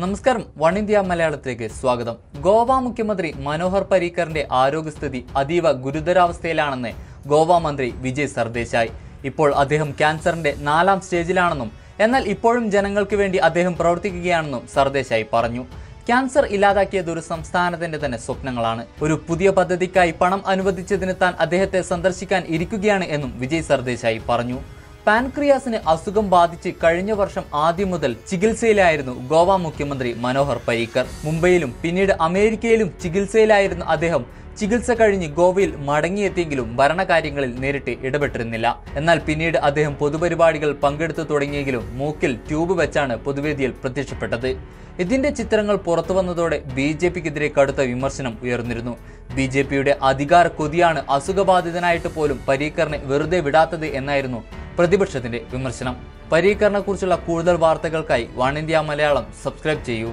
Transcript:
നമസ്കാരം. One India മലയാളത്തിലേക്ക് സ്വാഗതം. ഗോവ മുഖ്യമന്ത്രി മനോഹർ പരീക്കറിന്റെ ആരോഗ്യസ്ഥിതി അതീവ ഗുരുതരാവസ്ഥയിലാണെന്ന് ഗോവ മന്ത്രി വിജയ് സർദേശായി. ഇപ്പോൾ അദ്ദേഹം ക്യാൻസറിന്റെ നാലാം സ്റ്റേജിലാണെന്നും എന്നാൽ ഇപ്പോഴും ജനങ്ങൾക്ക് വേണ്ടി അദ്ദേഹം പ്രവർത്തിക്കുകയാണെന്നും സർദേശായി പറഞ്ഞു. ക്യാൻസർ ഇല്ലാതാക്കിയത് ഒരു സംസ്ഥാനത്തിന്റെ തന്നെ സ്വപ്നങ്ങളാണ്. ഒരു പുതിയ പദ്ധതിക്കായി പണം അനുവദിച്ചതിന് താൻ അദ്ദേഹത്തെ സന്ദർശിക്കാൻ ഇരിക്കുകയാണ് എന്നും വിജയ് സർദേശായി പറഞ്ഞു. പാൻക്രിയാസിന് അസുഖം ബാധിച്ച് കഴിഞ്ഞ വർഷം ആദ്യം മുതൽ ചികിത്സയിലായിരുന്നു ഗോവ മുഖ്യമന്ത്രി മനോഹർ പരീക്കർ. മുംബൈയിലും പിന്നീട് അമേരിക്കയിലും ചികിത്സയിലായിരുന്ന അദ്ദേഹം. ചികിത്സ കഴിഞ്ഞ് ഗോവയിൽ മടങ്ങിയെത്തിയെങ്കിലും ഭരണകാര്യങ്ങളിൽ നേരിട്ട് ഇടപെട്ടിരുന്നില്ല. എന്നാൽ പിന്നീട് അദ്ദേഹം പൊതുപരിപാടികൾ പങ്കെടുത്തു തുടങ്ങിയെങ്കിലും മൂക്കിൽ ട്യൂബ് വെച്ചാണ് പൊതുവേദിയിൽ പ്രത്യക്ഷപ്പെട്ടത്. ഇതിന്റെ ചിത്രങ്ങൾ പുറത്തു വന്നതോടെ ബി ജെ പിക്കെതിരെ കടുത്ത വിമർശനം ഉയർന്നിരുന്നു. ബി ജെ പിയുടെ അധികാര കൊതിയാണ് അസുഖബാധിതനായിട്ട് പോലും പരീക്കറിനെ വെറുതെ വിടാത്തത് എന്നായിരുന്നു പ്രതിപക്ഷത്തിന്റെ വിമർശനം. പരീക്കറിനെ കുറിച്ചുള്ള കൂടുതൽ വാർത്തകൾക്കായി വൺ ഇന്ത്യ മലയാളം സബ്സ്ക്രൈബ് ചെയ്യൂ.